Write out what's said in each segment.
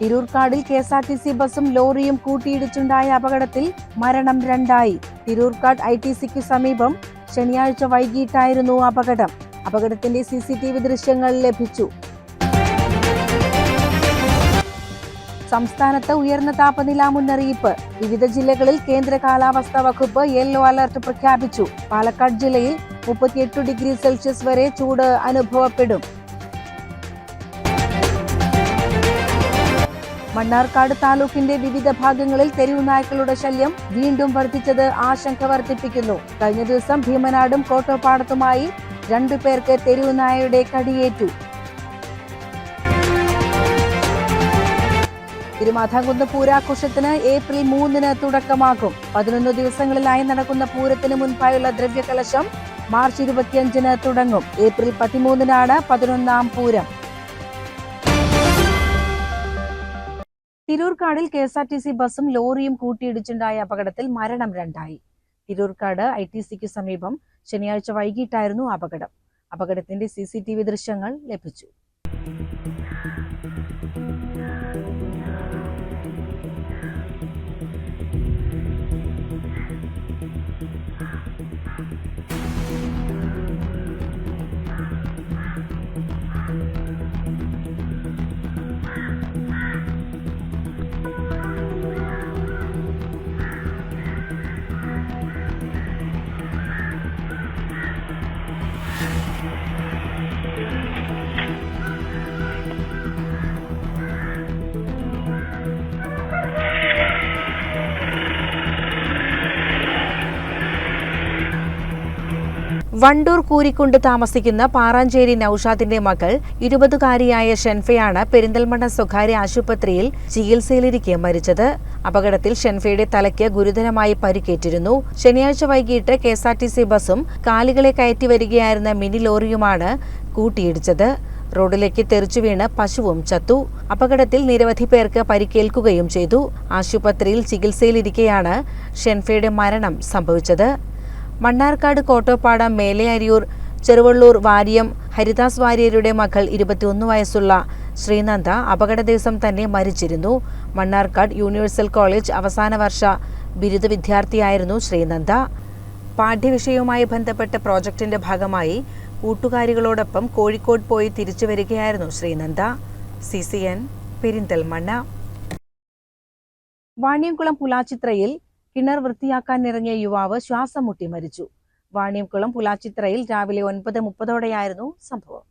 തിരൂർക്കാടിൽ K S R T C ബസും ലോറിയും കൂട്ടിയിടിച്ചുണ്ടായ അപകടത്തിൽ മരണം രണ്ടായി. തിരൂർക്കാട് ഐ ടി സിക്ക് സമീപം ശനിയാഴ്ച വൈകിട്ടായിരുന്നു അപകടം. അപകടത്തിന്റെ സി സി ടി വി ദൃശ്യങ്ങൾ ലഭിച്ചു. സംസ്ഥാനത്ത് ഉയർന്ന താപനില മുന്നറിയിപ്പ്. വിവിധ ജില്ലകളിൽ കേന്ദ്ര കാലാവസ്ഥാ വകുപ്പ് യെല്ലോ അലർട്ട് പ്രഖ്യാപിച്ചു. പാലക്കാട് ജില്ലയിൽ മുപ്പത്തിയെട്ട് ഡിഗ്രി സെൽഷ്യസ് വരെ ചൂട് അനുഭവപ്പെടും. മണ്ണാർക്കാട് താലൂക്കിന്റെ വിവിധ ഭാഗങ്ങളിൽ തെരുവു നായ്ക്കളുടെ ശല്യം വീണ്ടും വർദ്ധിച്ചത് ആശങ്ക വർദ്ധിപ്പിക്കുന്നു. കഴിഞ്ഞ ദിവസം ഭീമനാടും കോട്ടപ്പാടത്തുമായി രണ്ടു പേർക്ക് തെരുവു നായയുടെ കടിയേറ്റു. തിരുമാധാംകുന്ന് പൂരാഘോഷത്തിന് ഏപ്രിൽ മൂന്നിന് തുടക്കമാകും. പതിനൊന്ന് ദിവസങ്ങളിലായി നടക്കുന്ന പൂരത്തിന് മുൻപായുള്ള ദ്രവ്യകലശം മാർച്ച് ഇരുപത്തിയഞ്ചിന് തുടങ്ങും. ഏപ്രിൽ പതിമൂന്നിനാണ് പതിനൊന്നാം Pooram. തിരൂർക്കാടിൽ K S R T C ബസും ലോറിയും കൂട്ടിയിടിച്ചുണ്ടായ അപകടത്തിൽ മരണം രണ്ടായി. തിരൂർക്കാട് ഐ ടി സിക്ക് സമീപം ശനിയാഴ്ച വൈകിട്ടായിരുന്നു അപകടം. അപകടത്തിന്റെ സി സി ടി വി ദൃശ്യങ്ങൾ ലഭിച്ചു. വണ്ടൂർ കൂരിക്കുണ്ട് താമസിക്കുന്ന പാറാഞ്ചേരി നൌഷാദിന്റെ മകൾ ഇരുപതുകാരിയായ ഷെൻഫയാണ് പെരിന്തൽമണ്ണ സ്വകാര്യ ആശുപത്രിയിൽ ചികിത്സയിലിരിക്കെ മരിച്ചത്. അപകടത്തിൽ ഷെൻഫയുടെ തലയ്ക്ക് ഗുരുതരമായി പരിക്കേറ്റിരുന്നു. ശനിയാഴ്ച വൈകിട്ട് K S R T C ബസും കാലികളെ കയറ്റി വരികയായിരുന്ന മിനി ലോറിയുമാണ് കൂട്ടിയിടിച്ചത്. റോഡിലേക്ക് തെറിച്ചു വീണ് പശുവും ചത്തു. അപകടത്തിൽ നിരവധി പേർക്ക് പരിക്കേൽക്കുകയും ചെയ്തു. ആശുപത്രിയിൽ ചികിത്സയിലിരിക്കെയാണ് ഷെൻഫയുടെ മരണം സംഭവിച്ചത്. മണ്ണാർക്കാട് കോട്ടോപ്പാടം മേലയരിയൂർ ചെറുവള്ളൂർ വാര്യം ഹരിദാസ് വാര്യരുടെ മകൾ ഇരുപത്തിയൊന്ന് വയസ്സുള്ള ശ്രീനന്ദ അപകട ദിവസം തന്നെ മരിച്ചിരുന്നു. മണ്ണാർക്കാട് യൂണിവേഴ്സൽ കോളേജ് അവസാന വർഷ ബിരുദ വിദ്യാർത്ഥിയായിരുന്നു ശ്രീനന്ദ. പാഠ്യവിഷയവുമായി ബന്ധപ്പെട്ട പ്രോജക്റ്റിന്റെ ഭാഗമായി കൂട്ടുകാരികളോടൊപ്പം കോഴിക്കോട് പോയി തിരിച്ചു വരികയായിരുന്നു Sreenanda. C C N Perinthalmanna. Vaniyamkulam പുലാച്ചിത്രയിൽ കിണർ വൃത്തിയാക്കാനിറങ്ങിയ യുവാവ് ശ്വാസം മുട്ടി മരിച്ചു. വാണിയംകുളം പുലാച്ചിത്രയിൽ രാവിലെ ഒൻപത് മുപ്പതോടെയായിരുന്നു സംഭവം.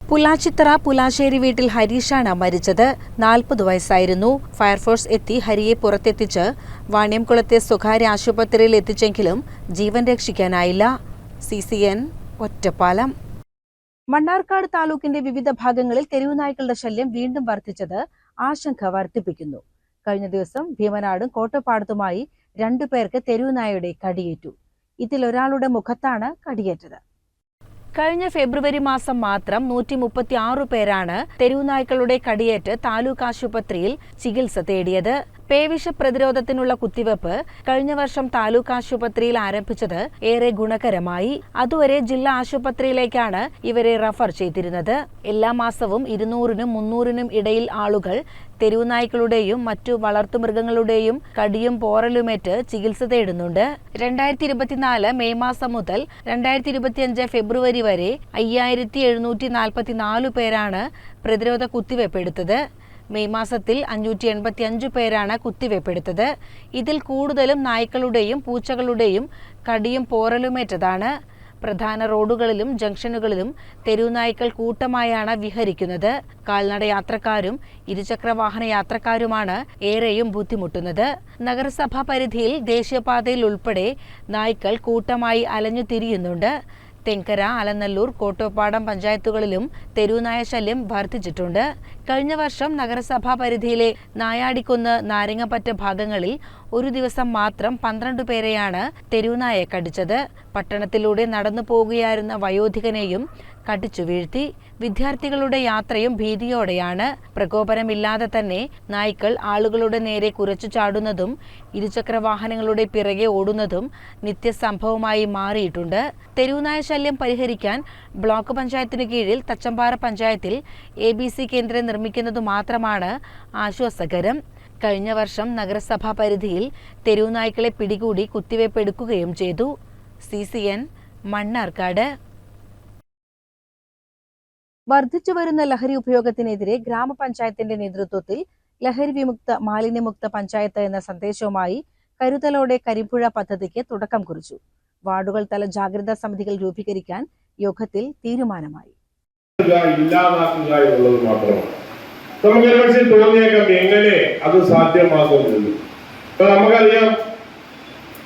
പുലാച്ചിത്ര പുലാശ്ശേരി വീട്ടിൽ ഹരീഷാണ് മരിച്ചത്. നാൽപ്പത് വയസ്സായിരുന്നു. ഫയർഫോഴ്സ് എത്തി ഹരിയെ പുറത്തെത്തിച്ച് വാണിയംകുളത്തെ സ്വകാര്യ ആശുപത്രിയിൽ എത്തിച്ചെങ്കിലും ജീവൻ രക്ഷിക്കാനായില്ല. C C N Ottapalam. Mannarkkad താലൂക്കിന്റെ വിവിധ ഭാഗങ്ങളിൽ തെരുവുനായ്ക്കളുടെ ശല്യം വീണ്ടും വർദ്ധിച്ചത് ആശങ്ക വർദ്ധിപ്പിക്കുന്നു. കഴിഞ്ഞ ദിവസം ഭീമനാടും കോട്ടപ്പാടത്തുമായി രണ്ടു പേർക്ക് തെരുവുനായയുടെ കടിയേറ്റു. ഇതിൽ ഒരാളുടെ മുഖത്താണ് കടിയേറ്റത്. കഴിഞ്ഞ ഫെബ്രുവരി മാസം മാത്രം നൂറ്റി മുപ്പത്തി ആറു പേരാണ് തെരുവുനായ്ക്കളുടെ കടിയേറ്റ് താലൂക്ക് ആശുപത്രിയിൽ ചികിത്സ തേടിയത്. പേവിഷ പ്രതിരോധത്തിനുള്ള കുത്തിവെപ്പ് കഴിഞ്ഞ വർഷം താലൂക്ക് ആശുപത്രിയിൽ ആരംഭിച്ചത് ഏറെ ഗുണകരമായി. അതുവരെ ജില്ലാ ആശുപത്രിയിലേക്കാണ് ഇവരെ റഫർ ചെയ്തിരുന്നത്. എല്ലാ മാസവും ഇരുന്നൂറിനും മുന്നൂറിനും ഇടയിൽ ആളുകൾ തെരുവുനായ്ക്കളുടെയും മറ്റു വളർത്തുമൃഗങ്ങളുടെയും കടിയും പോറലുമേറ്റ് ചികിത്സ തേടുന്നുണ്ട്. രണ്ടായിരത്തി ഇരുപത്തിനാല് മെയ് മാസം മുതൽ രണ്ടായിരത്തി ഇരുപത്തിയഞ്ച് ഫെബ്രുവരി വരെ അയ്യായിരത്തി എഴുന്നൂറ്റി നാൽപ്പത്തി നാലു പേരാണ് പ്രതിരോധ കുത്തിവെപ്പ് എടുത്തത്. മെയ് മാസത്തിൽ അഞ്ഞൂറ്റി എൺപത്തി അഞ്ച് പേരാണ് കുത്തിവെപ്പെടുത്തത്. ഇതിൽ കൂടുതലും നായ്ക്കളുടെയും പൂച്ചകളുടെയും കടിയും പോറലുമേറ്റതാണ് പ്രധാന റോഡുകളിലും ജംഗ്ഷനുകളിലും തെരുവുനായ്ക്കൾ കൂട്ടമായാണ് വിഹരിക്കുന്നത്. കാൽനട യാത്രക്കാരും ഇരുചക്രവാഹന യാത്രക്കാരുമാണ് ഏറെയും ബുദ്ധിമുട്ടുന്നത്. നഗരസഭാ പരിധിയിൽ ദേശീയപാതയിൽ ഉൾപ്പെടെ നായ്ക്കൾ കൂട്ടമായി അലഞ്ഞു തിരിയുന്നുണ്ട്. തെങ്കര അലനല്ലൂർ കോട്ടോപ്പാടം പഞ്ചായത്തുകളിലും തെരുവുനായ ശല്യം വർദ്ധിച്ചിട്ടുണ്ട്. കഴിഞ്ഞ വർഷം നഗരസഭാ പരിധിയിലെ നായാടിക്കുന്ന് നാരങ്ങപ്പറ്റ ഭാഗങ്ങളിൽ ഒരു ദിവസം മാത്രം പന്ത്രണ്ട് പേരെയാണ് തെരുവുനായ കടിച്ചത്. പട്ടണത്തിലൂടെ നടന്നു പോകുകയായിരുന്ന വയോധികനെയും കടിച്ചു വീഴ്ത്തി. വിദ്യാർത്ഥികളുടെ യാത്രയും ഭീതിയോടെയാണ്. പ്രകോപനമില്ലാതെ തന്നെ നായ്ക്കൾ ആളുകളുടെ നേരെ കുരച്ചു ചാടുന്നതും ഇരുചക്ര വാഹനങ്ങളുടെ പിറകെ ഓടുന്നതും നിത്യസംഭവമായി മാറിയിട്ടുണ്ട്. തെരുവുനായ ശല്യം പരിഹരിക്കാൻ ബ്ലോക്ക് പഞ്ചായത്തിന് കീഴിൽ തച്ചമ്പാറ പഞ്ചായത്തിൽ എ ബി സി കേന്ദ്രം നിർമ്മിക്കുന്നത് മാത്രമാണ് ആശ്വാസകരം. കഴിഞ്ഞ വർഷം നഗരസഭാ പരിധിയിൽ തെരുവുനായ്ക്കളെ പിടികൂടി കുത്തിവയ്പ് എടുക്കുകയും ചെയ്തു. C C N Mannarkkad. വർദ്ധിച്ചു വരുന്ന ലഹരി ഉപയോഗത്തിനെതിരെ ഗ്രാമപഞ്ചായത്തിന്റെ നേതൃത്വത്തിൽ ലഹരി വിമുക്ത മാലിന്യമുക്ത പഞ്ചായത്ത് എന്ന സന്ദേശവുമായി കരുതലോടെ കരിമ്പുഴ പദ്ധതിക്ക് തുടക്കം കുറിച്ചു. വാർഡുകൾ തല ജാഗ്രതാ സമിതികൾ രൂപീകരിക്കാൻ യോഗത്തിൽ തീരുമാനമായി. ഇല്ലാതാക്കുക എന്നുള്ളത് മാത്രമാണ്. നമുക്ക് തോന്നിയേക്കാം എങ്ങനെ അത് സാധ്യമാകുന്നത് ഇപ്പൊ നമുക്കറിയാം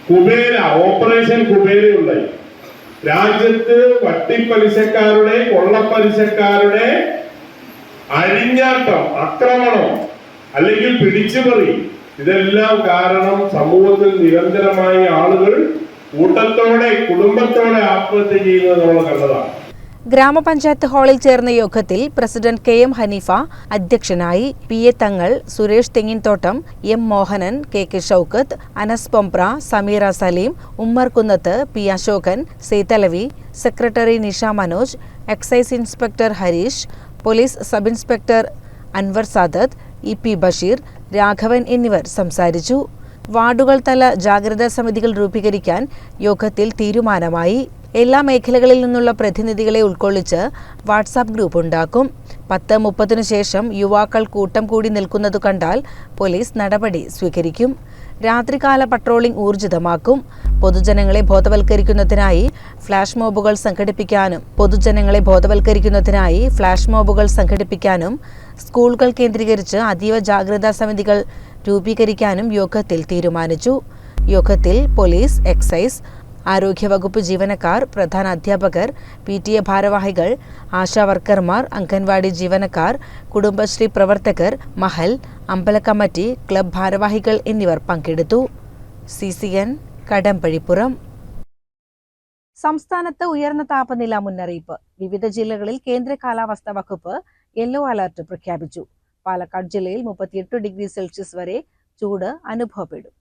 കുബേര ഓപ്പറേഷൻ കുബേര ഉണ്ടായി രാജ്യത്ത് വട്ടിപ്പലിശക്കാരുടെ കൊള്ളപ്പലിശക്കാരുടെ അഴിഞ്ഞാട്ടം ആക്രമണം അല്ലെങ്കിൽ പിടിച്ചുപറി. ഇതെല്ലാം കാരണം സമൂഹത്തിൽ നിരന്തരമായി ആളുകൾ കൂട്ടത്തോടെ കുടുംബത്തോടെ ആത്മഹത്യ ചെയ്യുന്നത് നമ്മൾ കണ്ടതാണ്. ഗ്രാമപഞ്ചായത്ത് ഹാളിൽ ചേർന്ന യോഗത്തിൽ പ്രസിഡന്റ് കെ എം ഹനീഫ അധ്യക്ഷനായി P A Thangal Suresh Thenginthottam M Mohanan K K Shoukath Anas Pombra Sameera Saleem Ummer Kunnath P Ashokan Seethalavi secretary Nisha Manoj excise inspector Harish police sub inspector Anwar Sadath E P Basheer Raghavan എന്നിവർ സംസാരിച്ചു. വാർഡുകൾ തല ജാഗ്രതാ സമിതികൾ രൂപീകരിക്കാൻ യോഗത്തിൽ തീരുമാനമായി. എല്ലാ മേഖലകളിൽ നിന്നുള്ള പ്രതിനിധികളെ ഉൾക്കൊള്ളിച്ച് വാട്സാപ്പ് ഗ്രൂപ്പ് ഉണ്ടാക്കും. പത്ത് മുപ്പതിനു ശേഷം യുവാക്കൾ കൂട്ടം കൂടി നിൽക്കുന്നത് കണ്ടാൽ പോലീസ് നടപടി സ്വീകരിക്കും. രാത്രികാല പട്രോളിംഗ് ഊർജിതമാക്കും. പൊതുജനങ്ങളെ ബോധവൽക്കരിക്കുന്നതിനായി ഫ്ലാഷ് മോബുകൾ സംഘടിപ്പിക്കാനും പൊതുജനങ്ങളെ ബോധവൽക്കരിക്കുന്നതിനായി ഫ്ലാഷ് മോബുകൾ സംഘടിപ്പിക്കാനും സ്കൂളുകൾ കേന്ദ്രീകരിച്ച് അതീവ ജാഗ്രതാ സമിതികൾ രൂപീകരിക്കാനും യോഗത്തിൽ തീരുമാനിച്ചു. യോഗത്തിൽ പോലീസ് എക്സൈസ് ആരോഗ്യവകുപ്പ് ജീവനക്കാർ പ്രധാന അധ്യാപകർ പി ടി എ ഭാരവാഹികൾ ആശാവർക്കർമാർ അംഗൻവാടി ജീവനക്കാർ കുടുംബശ്രീ പ്രവർത്തകർ മഹൽ അമ്പല കമ്മിറ്റി ക്ലബ് ഭാരവാഹികൾ എന്നിവർ പങ്കെടുത്തു. C C N Kadampazhipuram. സംസ്ഥാനത്ത് ഉയർന്ന താപനില മുന്നറിയിപ്പ്. വിവിധ ജില്ലകളിൽ കേന്ദ്ര കാലാവസ്ഥാ വകുപ്പ് യെല്ലോ അലർട്ട് പ്രഖ്യാപിച്ചു. പാലക്കാട് ജില്ലയിൽ മുപ്പത്തിയെട്ട് ഡിഗ്രി സെൽഷ്യസ് വരെ ചൂട് അനുഭവപ്പെടും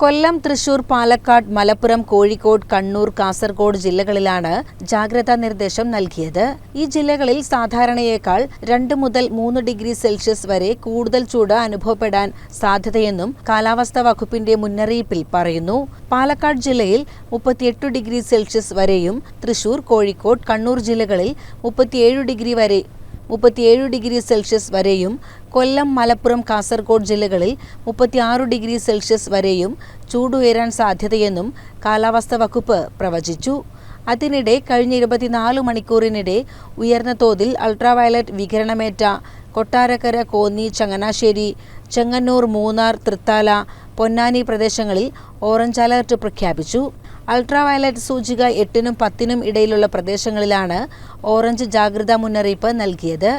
കൊല്ലം തൃശൂർ പാലക്കാട് മലപ്പുറം കോഴിക്കോട് കണ്ണൂർ കാസർഗോഡ് ജില്ലകളിലാണ് ജാഗ്രതാ നിർദ്ദേശം നൽകിയത്. ഈ ജില്ലകളിൽ സാധാരണയേക്കാൾ രണ്ട് മുതൽ മൂന്ന് ഡിഗ്രി സെൽഷ്യസ് വരെ കൂടുതൽ ചൂട് അനുഭവപ്പെടാൻ സാധ്യതയെന്നും കാലാവസ്ഥാ വകുപ്പിന്റെ മുന്നറിയിപ്പിൽ പറയുന്നു. പാലക്കാട് ജില്ലയിൽ മുപ്പത്തിയെട്ട് ഡിഗ്രി സെൽഷ്യസ് വരെയും തൃശൂർ കോഴിക്കോട് കണ്ണൂർ ജില്ലകളിൽ മുപ്പത്തിയേഴ് ഡിഗ്രി വരെ മുപ്പത്തിയേഴ് ഡിഗ്രി സെൽഷ്യസ് വരെയും കൊല്ലം മലപ്പുറം കാസർഗോഡ് ജില്ലകളിൽ മുപ്പത്തിയാറ് ഡിഗ്രി സെൽഷ്യസ് വരെയും ചൂടുയരാൻ സാധ്യതയെന്നും കാലാവസ്ഥാ വകുപ്പ് പ്രവചിച്ചു. അതിനിടെ കഴിഞ്ഞ ഇരുപത്തിനാല് മണിക്കൂറിനിടെ ഉയർന്ന തോതിൽ അൾട്രാവയലറ്റ് വികിരണമേറ്റ കൊട്ടാരക്കര കോന്നി ചങ്ങനാശ്ശേരി ചെങ്ങന്നൂർ മൂന്നാർ തൃത്താല പൊന്നാനി പ്രദേശങ്ങളിൽ ഓറഞ്ച് അലർട്ട് പ്രഖ്യാപിച്ചു. അൾട്രാവയലറ്റ് സൂചിക എട്ടിനും പത്തിനും ഇടയിലുള്ള പ്രദേശങ്ങളിലാണ് ഓറഞ്ച് ജാഗ്രതാ മുന്നറിയിപ്പ് നൽകിയത്.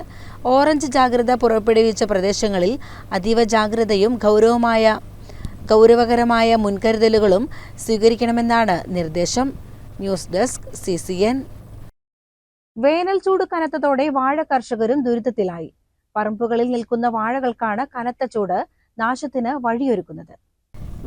ഓറഞ്ച് ജാഗ്രത പുറപ്പെടുവിച്ച പ്രദേശങ്ങളിൽ അതീവ ജാഗ്രതയും ഗൗരവമായ ഗൗരവകരമായ മുൻകരുതലുകളും സ്വീകരിക്കണമെന്നാണ് നിർദ്ദേശം. News desk C C N വേനൽ ചൂട് കനത്തതോടെ വാഴ കർഷകരും ദുരിതത്തിലായി. പറമ്പുകളിൽ നിൽക്കുന്ന വാഴകൾക്കാണ് കനത്ത ചൂട് നാശത്തിന് വഴിയൊരുക്കുന്നത്.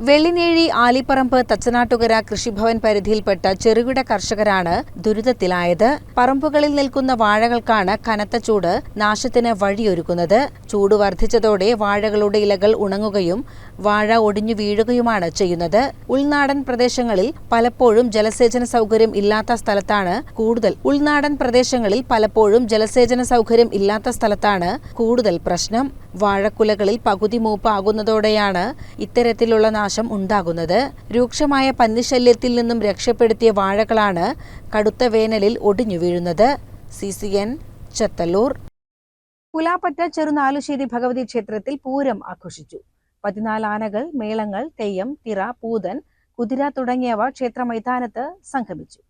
വെള്ളിനേഴി ആലിപ്പറമ്പ് തച്ചനാട്ടുകര കൃഷിഭവൻ പരിധിയിൽപ്പെട്ട ചെറുകിട കർഷകരാണ് ദുരിതത്തിലായത്. പറമ്പുകളിൽ നിൽക്കുന്ന വാഴകൾക്കാണ് കനത്ത ചൂട് നാശത്തിന് വഴിയൊരുക്കുന്നത്. ചൂട് വർദ്ധിച്ചതോടെ വാഴകളുടെ ഇലകൾ ഉണങ്ങുകയും വാഴ ഒടിഞ്ഞു വീഴുകയുമാണ് ചെയ്യുന്നത്. ഉൾനാടൻ പ്രദേശങ്ങളിൽ പലപ്പോഴും ജലസേചന സൗകര്യം ഇല്ലാത്ത സ്ഥലത്താണ് കൂടുതൽ ഉൾനാടൻ പ്രദേശങ്ങളിൽ പലപ്പോഴും ജലസേചന സൗകര്യം ഇല്ലാത്ത സ്ഥലത്താണ് കൂടുതൽ പ്രശ്നം. വാഴക്കുലകളിൽ പകുതി മൂപ്പാകുന്നതോടെയാണ് ഇത്തരത്തിലുള്ള നാശം ഉണ്ടാകുന്നത്. രൂക്ഷമായ പന്നിശല്യത്തിൽ നിന്നും രക്ഷപ്പെടുത്തിയ വാഴകളാണ് കടുത്ത വേനലിൽ ഒടിഞ്ഞു വീഴുന്നത്. C C N Chathallur. Pulapatta Cherunalussery Bhagavathi ക്ഷേത്രത്തിൽ പൂരം ആഘോഷിച്ചു. പതിനാല് ആനകൾ മേളങ്ങൾ തെയ്യം തിറ പൂതൻ കുതിര തുടങ്ങിയവ ക്ഷേത്ര മൈതാനത്ത് സംഗമിച്ചു.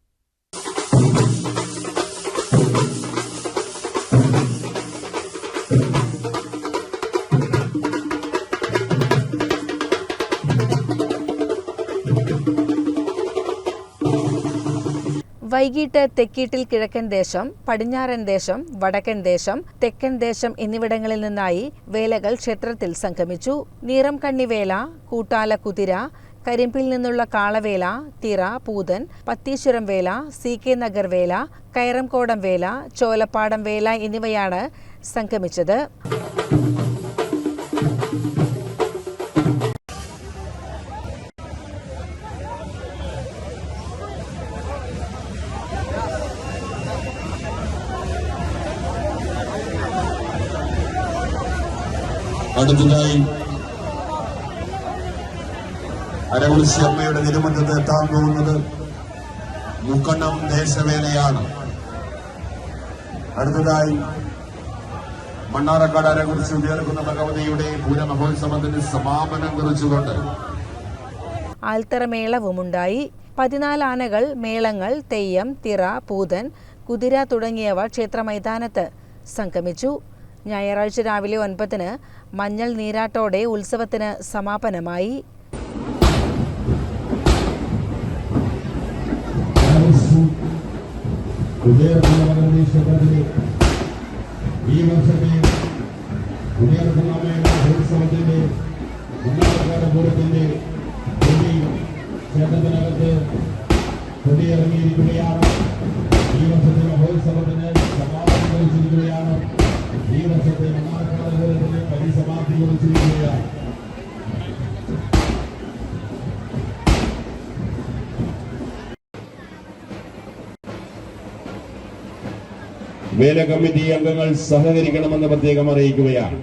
വൈകിട്ട് തെക്കീട്ടിൽ കിഴക്കൻ ദേശം പടിഞ്ഞാറൻ ദേശം വടക്കൻ ദേശം തെക്കൻ ദേശം എന്നിവിടങ്ങളിൽ നിന്നായി വേലകൾ ക്ഷേത്രത്തിൽ സംഗമിച്ചു. നീറം കണ്ണിവേല കൂട്ടാല കുതിര കരിമ്പിൽ നിന്നുള്ള കാളവേല തിറ പൂതൻ പത്തീശ്വരം വേല സി കെ നഗർ വേല കയറംകോടം വേല ചോലപ്പാടം വേല എന്നിവയാണ് സംഗമിച്ചത്. അടുത്തതായി അരവിളിശി അമ്മയുടെ തിരുമറ്റത്ത് എത്താൻ പോകുന്നത് മുക്കണ്ണം ദേശവേലയാണ് അടുത്തതായി മണ്ണാറക്കാട് അരകുറിച്ച് ഉയർക്കുന്ന ഭഗവതിയുടെ പൂരമഹോത്സവത്തിന് സമാപനം കുറിച്ചുകൊണ്ട് ആൽത്തറമേളവുമുണ്ടായി പതിനാല് ആനകൾ മേളങ്ങൾ തെയ്യം തിറ പൂതൻ കുതിര തുടങ്ങിയവ ക്ഷേത്ര മൈതാനത്ത് സംഗമിച്ചു. ഞായറാഴ്ച രാവിലെ ഒൻപതിന് മഞ്ഞൾ നീരാട്ടോടെ ഉത്സവത്തിന് സമാപനമായി ഈ വർഷത്തെ ഈ മഹോത്സവത്തിന് സമാപനം കുറിച്ചിരിക്കുകയാണ് ഈ വേല കമ്മിറ്റി അംഗങ്ങൾ സഹകരിക്കണമെന്ന് പ്രത്യേകം അറിയിക്കുകയാണ്.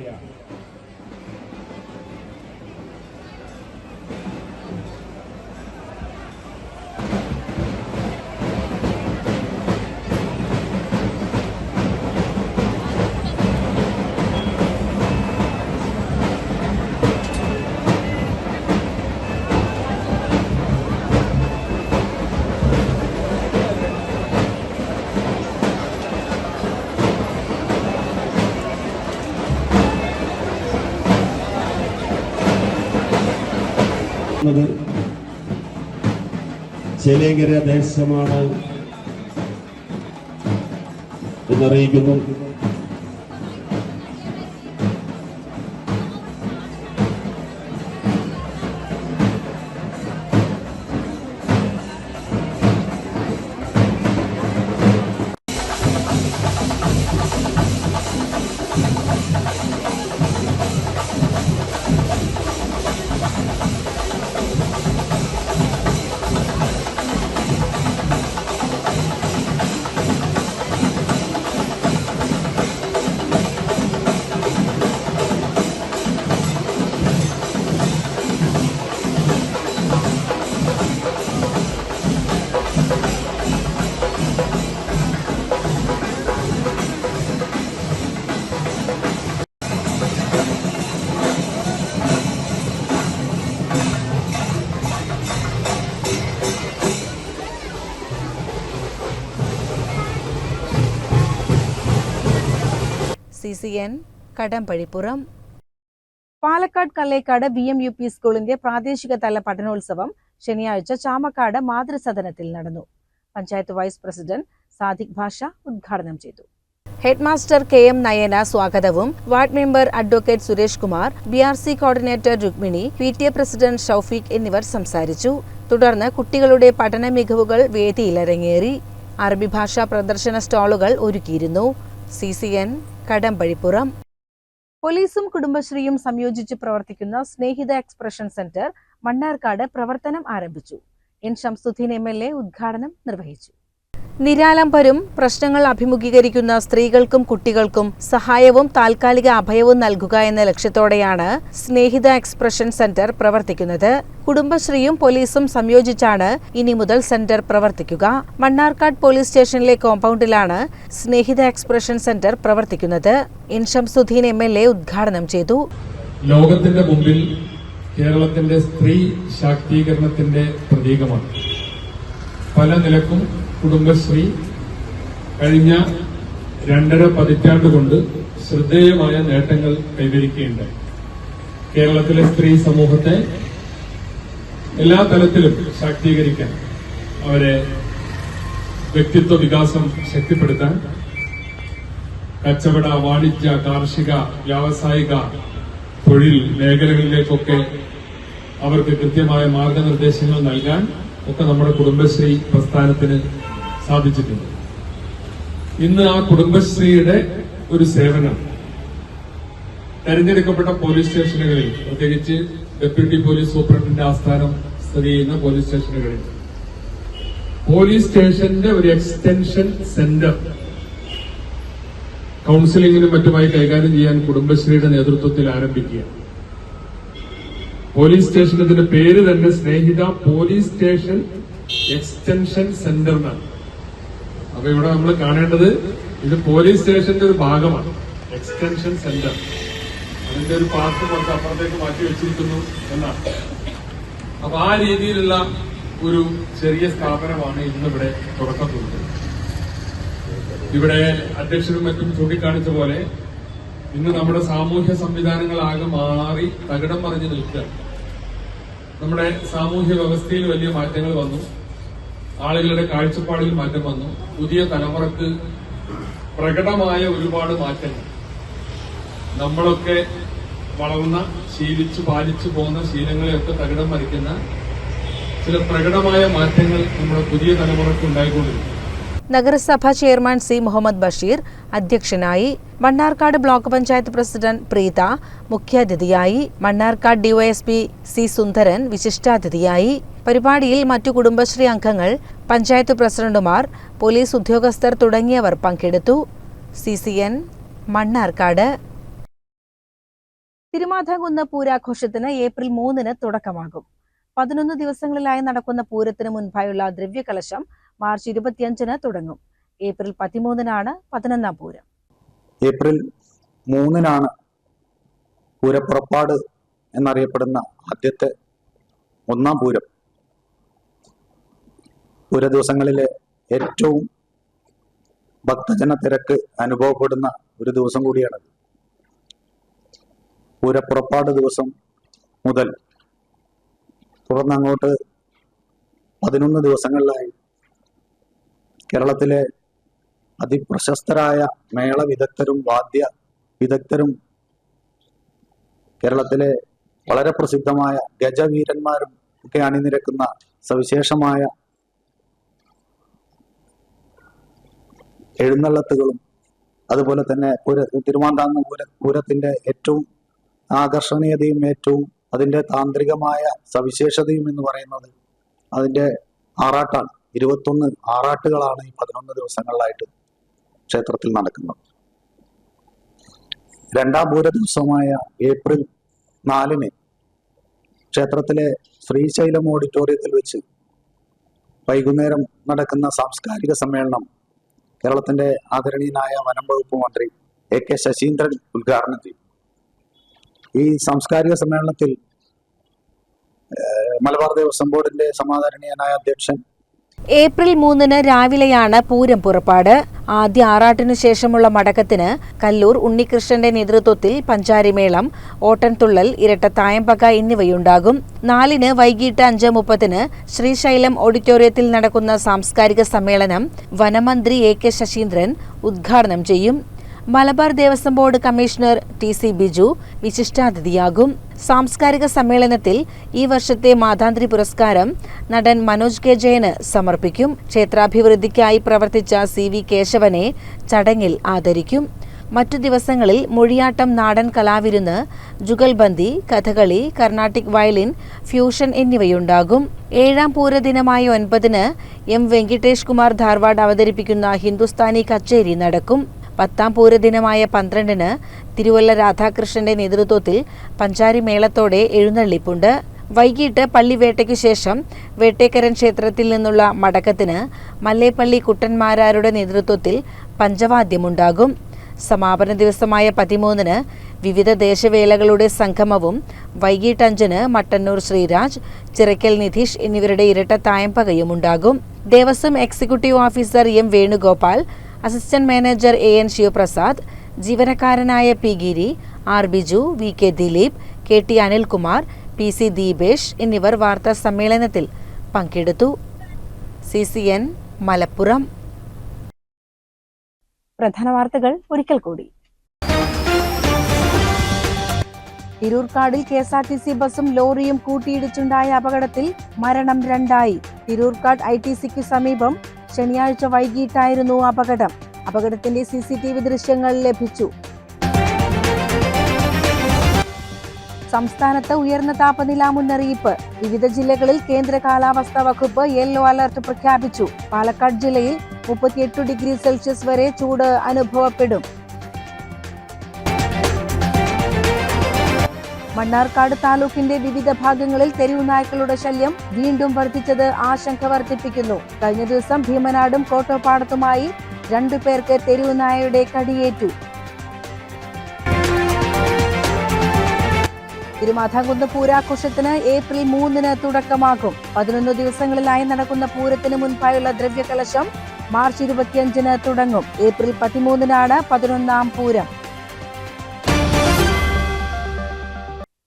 ചേലേങ്കര ദേശമാണ് എന്നറിയിക്കുന്നു. C C N Kadampazhipuram. Palakkad Kallekkad B M U P സ്കൂളിന്റെ പ്രാദേശിക തല പഠനോത്സവം ശനിയാഴ്ച ചാമക്കാട് മാതൃസദനത്തിൽ നടന്നു. പഞ്ചായത്ത് വൈസ് പ്രസിഡന്റ് സാദിഖ് ഭാഷ ഉദ്ഘാടനം ചെയ്തു. ഹെഡ്മാസ്റ്റർ കെ എം നയന സ്വാഗതവും. Ward member advocate Suresh Kumar B R C coordinator Rukmini P T A president Shoufeeq എന്നിവർ സംസാരിച്ചു. തുടർന്ന് കുട്ടികളുടെ പഠന മികവുകൾ വേദിയിലരങ്ങേറി അറബി ഭാഷാ പ്രദർശന സ്റ്റാളുകൾ ഒരുക്കിയിരുന്നു. C C N Kadampazhipuram. പോലീസും കുടുംബശ്രീയും സംയോജിച്ച് പ്രവർത്തിക്കുന്ന സ്നേഹിത എക്സ്പ്രഷൻ സെന്റർ മണ്ണാർക്കാട് പ്രവർത്തനം ആരംഭിച്ചു. N. Shamsuddin M. L. A ഉദ്ഘാടനം നിർവഹിച്ചു. നിരാലംബരും പ്രശ്നങ്ങൾ അഭിമുഖീകരിക്കുന്ന സ്ത്രീകൾക്കും കുട്ടികൾക്കും സഹായവും താൽക്കാലിക അഭയവും നൽകുക എന്ന ലക്ഷ്യത്തോടെയാണ് സ്നേഹിത എക്സ്പ്രഷൻ സെന്റർ പ്രവർത്തിക്കുന്നത്. കുടുംബശ്രീയും പോലീസും സംയോജിച്ചാണ് ഇനി മുതൽ സെന്റർ പ്രവർത്തിക്കുക. മണ്ണാർക്കാട് പോലീസ് സ്റ്റേഷനിലെ കോമ്പൗണ്ടിലാണ് സ്നേഹിത എക്സ്പ്രഷൻ സെന്റർ പ്രവർത്തിക്കുന്നത്. ഇൻഷംസുദ്ദീൻ എം എൽ എ ഉദ്ഘാടനം ചെയ്തു. ലോകത്തിന്റെ മുമ്പിൽ കേരളത്തിന്റെ സ്ത്രീ ശാക്തീകരണത്തിന്റെ പ്രതീകമാണ്. പല നിലക്കും കുടുംബശ്രീ കഴിഞ്ഞ രണ്ടര പതിറ്റാണ്ട് കൊണ്ട് ശ്രദ്ധേയമായ നേട്ടങ്ങൾ കൈവരിക്കുകയുണ്ടായി കേരളത്തിലെ സ്ത്രീ സമൂഹത്തെ എല്ലാ തലത്തിലും ശാക്തീകരിക്കാൻ അവരെ വ്യക്തിത്വ വികാസം ശക്തിപ്പെടുത്താൻ കച്ചവട വാണിജ്യ കാർഷിക വ്യാവസായിക തൊഴിൽ മേഖലകളിലേക്കൊക്കെ അവർക്ക് കൃത്യമായ മാർഗനിർദ്ദേശങ്ങൾ നൽകാൻ ഒക്കെ നമ്മുടെ കുടുംബശ്രീ പ്രസ്ഥാനത്തിന് സാധിച്ചിട്ടുണ്ട്. ഇന്ന് ആ കുടുംബശ്രീയുടെ ഒരു സേവനം. തെരഞ്ഞെടുക്കപ്പെട്ട പോലീസ് സ്റ്റേഷനുകളിൽ പ്രത്യേകിച്ച് ഡെപ്യൂട്ടി പോലീസ് സൂപ്രണ്ടിന്റെ ആസ്ഥാനം സ്ഥിതി ചെയ്യുന്ന പോലീസ് സ്റ്റേഷനുകളിൽ. പോലീസ് സ്റ്റേഷന്റെ ഒരു എക്സ്റ്റൻഷൻ സെന്റർ കൗൺസിലിംഗിനും മറ്റുമായി കൈകാര്യം ചെയ്യാൻ കുടുംബശ്രീയുടെ നേതൃത്വത്തിൽ ആരംഭിക്കുക പോലീസ് സ്റ്റേഷൻ പേര് തന്നെ Snehitha police station extension centre എന്നാണ്. അപ്പൊ ഇവിടെ നമ്മൾ കാണേണ്ടത് ഇത് പോലീസ് സ്റ്റേഷന്റെ ഒരു ഭാഗമാണ്. എക്സ്റ്റൻഷൻ സെന്റർ അതിന്റെ ഒരു പാർട്ട് കുറച്ച് അപ്പുറത്തേക്ക് മാറ്റി വെച്ചിരിക്കുന്നു എന്നാണ്. അപ്പൊ ആ രീതിയിലുള്ള ഒരു ചെറിയ സ്ഥാപനമാണ് ഇന്നിവിടെ തുടക്കം കുറിച്ചത് ഇവിടെ അധ്യക്ഷനും മറ്റും ചൂണ്ടിക്കാണിച്ച പോലെ ഇന്ന് നമ്മുടെ സാമൂഹ്യ സംവിധാനങ്ങളാകെ മാറി തകിടം മറിഞ്ഞു നിൽക്കുക നമ്മുടെ സാമൂഹ്യ വ്യവസ്ഥയിൽ വലിയ മാറ്റങ്ങൾ വന്നു. ആളുകളുടെ കാഴ്ചപ്പാടിൽ മാറ്റം വന്നു. പുതിയ തലമുറയ്ക്ക് പ്രകടമായ ഒരുപാട് മാറ്റങ്ങൾ. നമ്മളൊക്കെ വളർന്ന ശീലിച്ചു പാലിച്ചു പോകുന്ന ശീലങ്ങളെയൊക്കെ തകിടം മറിക്കുന്ന ചില പ്രകടമായ മാറ്റങ്ങൾ നമ്മുടെ പുതിയ തലമുറയ്ക്ക് ഉണ്ടായിക്കൊണ്ടിരിക്കുന്നു. നഗരസഭാ ചെയർമാൻ സി മുഹമ്മദ് ബഷീർ അധ്യക്ഷനായി മണ്ണാർക്കാട് ബ്ലോക്ക് പഞ്ചായത്ത് പ്രസിഡന്റ് പ്രീത മുഖ്യാതിഥിയായി മണ്ണാർക്കാട് ഡിവൈഎസ്പി സി സുന്ദരൻ വിശിഷ്ടാതിഥിയായി. പരിപാടിയിൽ മറ്റു കുടുംബശ്രീ അംഗങ്ങൾ പഞ്ചായത്ത് പ്രസിഡന്റുമാർ പോലീസ് ഉദ്യോഗസ്ഥർ തുടങ്ങിയവർ പങ്കെടുത്തു. C C N Mannarkkad. തിരുമാധാകുന്ന പൂരാഘോഷത്തിന് ഏപ്രിൽ മൂന്നിന് തുടക്കമാകും. പതിനൊന്ന് ദിവസങ്ങളിലായി നടക്കുന്ന പൂരത്തിന് മുൻപായുള്ള ദ്രവ്യകലശം മാർച്ച് ഇരുപത്തിയഞ്ചിന് തുടങ്ങും. ഏപ്രിൽ പതിമൂന്നിനാണ് പതിനൊന്നാം പൂരം. ഏപ്രിൽ മൂന്നിനാണ് പൂരപ്പുറപ്പാട് എന്നറിയപ്പെടുന്ന ആദ്യത്തെ ഒന്നാം പൂരം. പൂര ദിവസങ്ങളിലെ ഏറ്റവും ഭക്തജന തിരക്ക് അനുഭവപ്പെടുന്ന ഒരു ദിവസം കൂടിയാണ് പൂരപ്പുറപ്പാട് ദിവസം മുതൽ തുടർന്ന് അങ്ങോട്ട് പതിനൊന്ന് ദിവസങ്ങളിലായി കേരളത്തിലെ അതിപ്രശസ്തരായ മേള വിദഗ്ധരും വാദ്യ വിദഗ്ധരും കേരളത്തിലെ വളരെ പ്രസിദ്ധമായ ഗജവീരന്മാരും ഒക്കെ അണിനിരക്കുന്ന സവിശേഷമായ എഴുന്നള്ളത്തുകളും അതുപോലെ തന്നെ പൂര തിരുവാന്താങ്ങ് പൂര പൂരത്തിന്റെ ഏറ്റവും ആകർഷണീയതയും ഏറ്റവും അതിന്റെ താന്ത്രികമായ സവിശേഷതയും എന്ന് പറയുന്നത് അതിന്റെ ആറാട്ടാണ്. ഇരുപത്തൊന്ന് ആറാട്ടുകളാണ് ഈ പതിനൊന്ന് ദിവസങ്ങളിലായിട്ട് ക്ഷേത്രത്തിൽ നടക്കുന്നത് രണ്ടാം പൂര ദിവസമായ ഏപ്രിൽ നാലിന് ക്ഷേത്രത്തിലെ ശ്രീശൈലം ഓഡിറ്റോറിയത്തിൽ വെച്ച് വൈകുന്നേരം നടക്കുന്ന സാംസ്കാരിക സമ്മേളനം കേരളത്തിന്റെ ആദരണീയനായ വനം വകുപ്പ് മന്ത്രി എ കെ ശശീന്ദ്രൻ ഉദ്ഘാടനം ചെയ്തു. ഈ സാംസ്കാരിക സമ്മേളനത്തിൽ മലബാർ ദേവസ്വം ബോർഡിന്റെ സമാദരണീയനായ അധ്യക്ഷൻ ഏപ്രിൽ മൂന്നിന് രാവിലെയാണ് പൂരം പുറപ്പാട്. ആദ്യ ആറാട്ടിനു ശേഷമുള്ള മടക്കത്തിന് കല്ലൂർ ഉണ്ണികൃഷ്ണന്റെ നേതൃത്വത്തിൽ പഞ്ചാരിമേളം ഓട്ടൻതുള്ളൽ ഇരട്ട തായമ്പക എന്നിവയുണ്ടാകും. നാലിന് വൈകിട്ട് അഞ്ച് മുപ്പതിന് ശ്രീശൈലം ഓഡിറ്റോറിയത്തിൽ നടക്കുന്ന സാംസ്കാരിക സമ്മേളനം വനമന്ത്രി എ കെ ശശീന്ദ്രൻ ഉദ്ഘാടനം ചെയ്യും. Malabar Devaswom board commissioner T C Biju വിശിഷ്ടാതിഥിയാകും. സാംസ്കാരിക സമ്മേളനത്തിൽ ഈ വർഷത്തെ മാതാന്ത്രി പുരസ്കാരം നടൻ മനോജ് കെ ജയന് സമർപ്പിക്കും. ക്ഷേത്രാഭിവൃദ്ധിക്കായി പ്രവർത്തിച്ച സി വി കേശവനെ ചടങ്ങിൽ ആദരിക്കും. മറ്റു ദിവസങ്ങളിൽ മൊഴിയാട്ടം നാടൻ കലാവിരുന്ന് jugalbandi Kathakali Carnatic violin fusion എന്നിവയുണ്ടാകും. ഏഴാം പൂരദിനമായ ഒൻപതിന് എം വെങ്കിട്ടേഷ് കുമാർ ധാർവാഡ് അവതരിപ്പിക്കുന്ന ഹിന്ദുസ്ഥാനി കച്ചേരി നടക്കും. പത്താം പൂരദിനമായ പന്ത്രണ്ടിന് തിരുവല്ല രാധാകൃഷ്ണന്റെ നേതൃത്വത്തിൽ പഞ്ചാരി മേളത്തോടെ എഴുന്നള്ളിപ്പുണ്ട്. വൈകിട്ട് പള്ളിവേട്ടയ്ക്കു ശേഷം വേട്ടേക്കരൻ ക്ഷേത്രത്തിൽ നിന്നുള്ള മടക്കത്തിന് മല്ലേപ്പള്ളി കുട്ടന്മാരാരുടെ നേതൃത്വത്തിൽ പഞ്ചവാദ്യമുണ്ടാകും. സമാപന ദിവസമായ പതിമൂന്നിന് വിവിധ ദേശവേളകളുടെ സംഗമവും വൈകിട്ട് അഞ്ചിന് മട്ടന്നൂർ ശ്രീരാജ് ചിറക്കൽ നിധീഷ് എന്നിവരുടെ ഇരട്ട തായമ്പകയും ഉണ്ടാകും Devaswom executive officer M Venugopal assistant manager A N Sivaprasad ജീവനക്കാരനായ P Giri R Biju V K Dileep K T Anilkumar P C Deepesh എന്നിവർ വാർത്താ സമ്മേളനത്തിൽ പങ്കെടുത്തു. C C N Malappuram. പ്രധാന വാർത്തകൾ ഒരിക്കൽ കൂടി. തിരൂർക്കാടിൽ K S R T C ബസും ലോറിയും കൂട്ടിയിടിച്ചുണ്ടായ അപകടത്തിൽ മരണം രണ്ടായി. തിരൂർക്കാട് ഐ ടി സിക്ക് സമീപം ശനിയാഴ്ച വൈകിട്ടായിരുന്നു അപകടം. അപകടത്തിന്റെ സി സി ടി വി ദൃശ്യങ്ങൾ ലഭിച്ചു. സംസ്ഥാനത്ത് ഉയർന്ന താപനില മുന്നറിയിപ്പ്. വിവിധ ജില്ലകളിൽ കേന്ദ്ര കാലാവസ്ഥാ വകുപ്പ് യെല്ലോ അലർട്ട് പ്രഖ്യാപിച്ചു. പാലക്കാട് ജില്ലയിൽ മുപ്പത്തിയെട്ട് ഡിഗ്രി സെൽഷ്യസ് വരെ ചൂട് അനുഭവപ്പെടും. മണ്ണാർക്കാട് താലൂക്കിന്റെ വിവിധ ഭാഗങ്ങളിൽ തെരുവു നായ്ക്കളുടെ ശല്യം വീണ്ടും വർദ്ധിച്ചത് ആശങ്ക വർദ്ധിപ്പിക്കുന്നു. കഴിഞ്ഞ ദിവസം ഭീമനാടും കോട്ടപ്പാടത്തുമായി രണ്ടു പേർക്ക് തെരുവു നായയുടെ കടിയേറ്റു. തിരുമാധാകുന്ന് പൂരാഘോഷത്തിന് ഏപ്രിൽ മൂന്നിന് തുടക്കമാകും. പതിനൊന്ന് ദിവസങ്ങളിലായി നടക്കുന്ന പൂരത്തിന് മുൻപായുള്ള ദ്രവ്യകലശം മാർച്ച് ഇരുപത്തിയഞ്ചിന് തുടങ്ങും. ഏപ്രിൽ പതിമൂന്നിനാണ് പതിനൊന്നാം പൂരം.